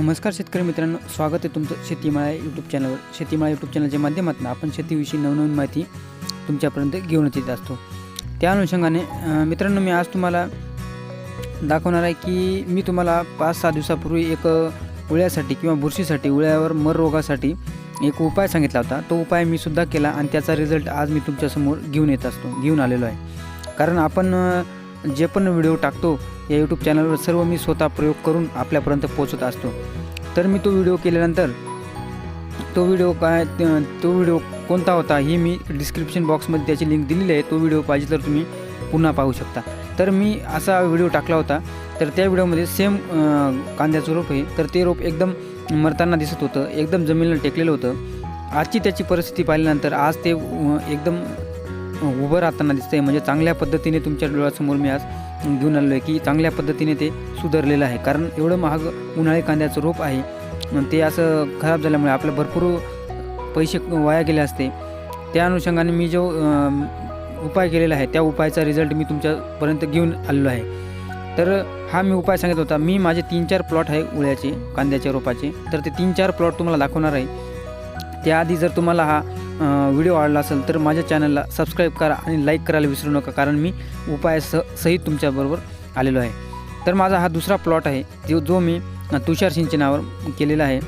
नमस्कार शेतकरी मित्रांनो स्वागत आहे तुमचं शेतीमाळा यूट्यूब चॅनलवर शेतीमाळा यूट्यूब चॅनलच्या माध्यमातून आपण शेतीविषयी नवनवीन माहिती तुमच्यापर्यंत घेऊन येत असतो. त्या अनुषंगाने मित्रांनो मी आज तुम्हाला दाखवणार आहे की मी तुम्हाला पाच सहा दिवसापूर्वी एक उळ्यासाठी किंवा बुरशीसाठी उळ्यावर मर रोगासाठी एक उपाय सांगितला होता. तो उपाय मी सुद्धा केला आणि त्याचा रिझल्ट आज मी तुमच्यासमोर घेऊन येत असतो घेऊन आलेलो आहे. कारण आपण जे पण व्हिडिओ टाकतो या यूट्यूब चॅनलवर सर्व मी स्वतः प्रयोग करून आपल्यापर्यंत पोहोचत असतो. तर मी तो व्हिडिओ केल्यानंतर तो व्हिडिओ काय तो व्हिडिओ कोणता होता ही मी डिस्क्रिप्शन बॉक्समध्ये त्याची लिंक दिलेली आहे. तो व्हिडिओ पाहिजे तर तुम्ही पुन्हा पाहू शकता. तर मी असा व्हिडिओ टाकला होता. तर त्या व्हिडिओमध्ये सेम कांद्याचं रोप आहे. तर ते रोप एकदम मरताना दिसत होतं. एकदम जमिनीला टेकलेलं होतं. आजची त्याची परिस्थिती पाहिल्यानंतर आज ते एकदम उभं राहताना दिसतं आहे म्हणजे चांगल्या पद्धतीने तुमच्या डोळ्यासमोर मी आज घेऊन आलेलो आहे की चांगल्या पद्धतीने ते सुधारलेलं आहे. कारण एवढं महाग उन्हाळी कांद्याचं रोप आहे. ते असं खराब झाल्यामुळे आपलं भरपूर पैसे वाया गेले असते. त्या अनुषंगाने मी जो उपाय केलेला आहे त्या उपायाचा रिझल्ट मी तुमच्यापर्यंत घेऊन आलेलो आहे. तर हा मी उपाय सांगत होता मी माझे तीन चार प्लॉट आहे उळ्याचे कांद्याच्या रोपाचे. तर ते तीन चार प्लॉट तुम्हाला दाखवणार आहे. त्याआधी जर तुम्हाला हा व्हिडिओ आवडला असेल तर माझ्या चॅनलला सबस्क्राईब करा आणि लाईक करायला विसरू नका कारण मी उपाय स सहित तुमच्याबरोबर आलेलो आहे. तर माझा हा दुसरा प्लॉट आहे जो जो मी तुषार सिंचनावर केलेला आहे.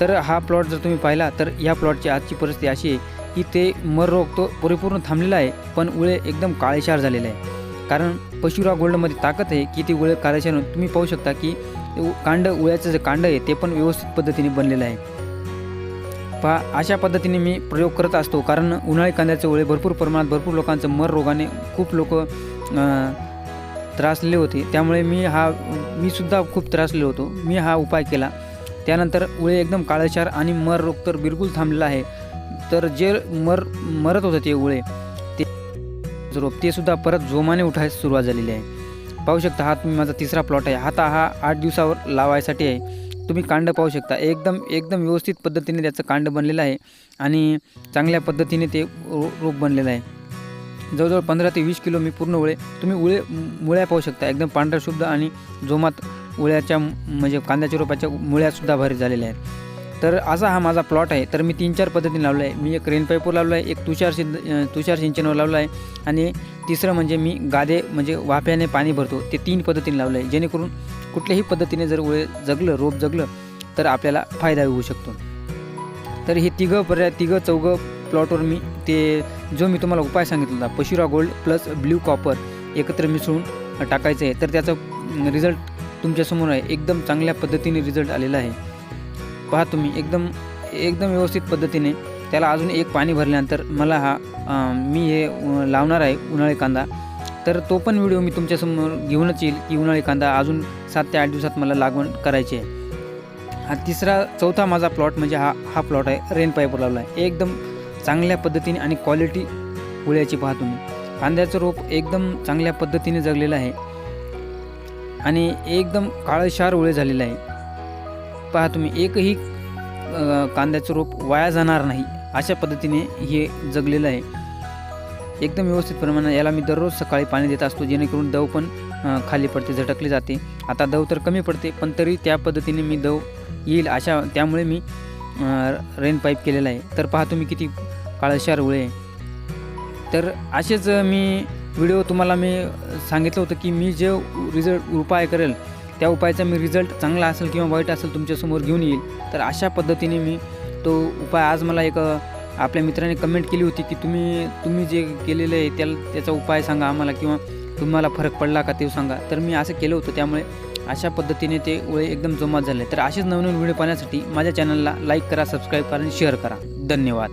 तर हा प्लॉट जर तुम्ही पाहिला तर या प्लॉटची आजची परिस्थिती अशी आहे की ते मर रोग तो परिपूर्ण थांबलेला आहे पण उळे एकदम काळेशार झालेले आहे. कारण पशुरा गोल्डमध्ये ताकद आहे की ती उळे काळेशार तुम्ही पाहू शकता की उ- कांड उळ्याचं जे कांड आहे ते पण व्यवस्थित पद्धतीने बनलेलं आहे. पहा अशा पद्धतीने मी प्रयोग करत असतो. कारण उन्हाळी कांद्याचे ओळे भरपूर प्रमाणात भरपूर लोकांचं मर रोगाने खूप लोक त्रासले होते. त्यामुळे मी हा मी सुद्धा खूप त्रासलेलो होतो. मी हा उपाय केला. त्यानंतर उळे एकदम काळेशार आणि मर रोग तर बिलकुल थांबलेला आहे. तर जे मर मरत होते ते उळे ते रोप ते सुद्धा परत जोमाने उठायला सुरुवात झालेली आहे. पाहू शकता हा तुम्ही माझा तिसरा प्लॉट आहे. हाता हा आठ दिवसावर लावायसाठी आहे. तुम्ही कांड पाहू शकता. एकदम एकदम व्यवस्थित पद्धतीने त्याचं कांड बनलेलं आहे आणि चांगल्या पद्धतीने ते रो रोप बनलेलं आहे. जवळजवळ पंधरा ते वीस किलो मी पूर्ण उळे तुम्ही उळे मुळ्या पाहू शकता. एकदम पांढऱ्या शुद्ध आणि जोमात उळ्याच्या म्हणजे कांद्याच्या रोपाच्या मुळ्यासुद्धा भारी झालेल्या आहेत. तर असा हा माझा प्लॉट आहे. तर मी तीन चार पद्धतीने लावला आहे मी एक रेनपाईपवर लावला आहे एक तुषार सिंध तुषार सिंचनवर लावला आहे आणि तिसरं म्हणजे मी गादे म्हणजे वाफ्याने पाणी भरतो. ते तीन पद्धतीने लावलं आहे जेणेकरून कुठल्याही पद्धतीने जर उळे जगलं रोप जगलं तर आपल्याला फायदा होऊ शकतो. तर हे तिघं पर्याय तिघं चौघं प्लॉटवर मी ते जो मी तुम्हाला उपाय सांगितला होता पशुरा गोल्ड प्लस ब्ल्यू कॉपर एकत्र मिसळून टाकायचं आहे. तर त्याचा रिझल्ट तुमच्यासमोर आहे. एकदम चांगल्या पद्धतीने रिझल्ट आलेला आहे. पहा तुम्ही एकदम एकदम व्यवस्थित पद्धतीने त्याला अजून एक पाणी भरल्यानंतर मला हा मी हे लावणार आहे उन्हाळी कांदा. तर तो पण व्हिडिओ मी तुमच्यासमोर घेऊनच येईल की उन्हाळी कांदा अजून सात ते आठ दिवसात मला लागवण करायची आहे. हा तिसरा चौथा माझा प्लॉट म्हणजे हा हा प्लॉट आहे रेन पाईपवर लावला आहे. एकदम चांगल्या पद्धतीने आणि क्वालिटी उळ्याची पहा तुम्ही. कांद्याचं रोप एकदम चांगल्या पद्धतीने जगलेलं आहे. आणि एकदम काळशार उळे झालेलं आहे. पहा तुम्ही एकही कांद्याचं रोप वाया जाणार नाही अशा पद्धतीने हे जगलेलं आहे. एकदम व्यवस्थित प्रमाणे याला मी दररोज सकाळी पाणी देत असतो जेणेकरून दव पण खाली पडते झटकली जाते. आता दव तर कमी पडते पण तरी त्या पद्धतीने मी दव येईल अशा त्यामुळे मी रेन पाईप केलेला आहे. तर पहा तुम्ही किती काळशार उळे. तर असेच मी व्हिडिओ तुम्हाला मी सांगितलं होतं की मी जे रिझल्ट उपाय करेल त्या उपायाचा मी रिझल्ट चांगला असेल किंवा वाईट असेल तुमच्यासमोर घेऊन येईल. तर अशा पद्धतीने मी तो उपाय आज मला एक आपल्या मित्राने कमेंट केली होती की तुम्ही तुम्ही जे केलेलं आहे त्याला त्याचा उपाय सांगा आम्हाला किंवा तुम्हाला फरक पडला का ते सांगा. तर मी असं केलं होतं त्यामुळे अशा पद्धतीने ते ओळे एकदम जमा झाले. तर असेच नवनवीन व्हिडिओ पाहण्यासाठी माझ्या चॅनलला लाईक करा सबस्क्राईब करा आणि शेअर करा. धन्यवाद.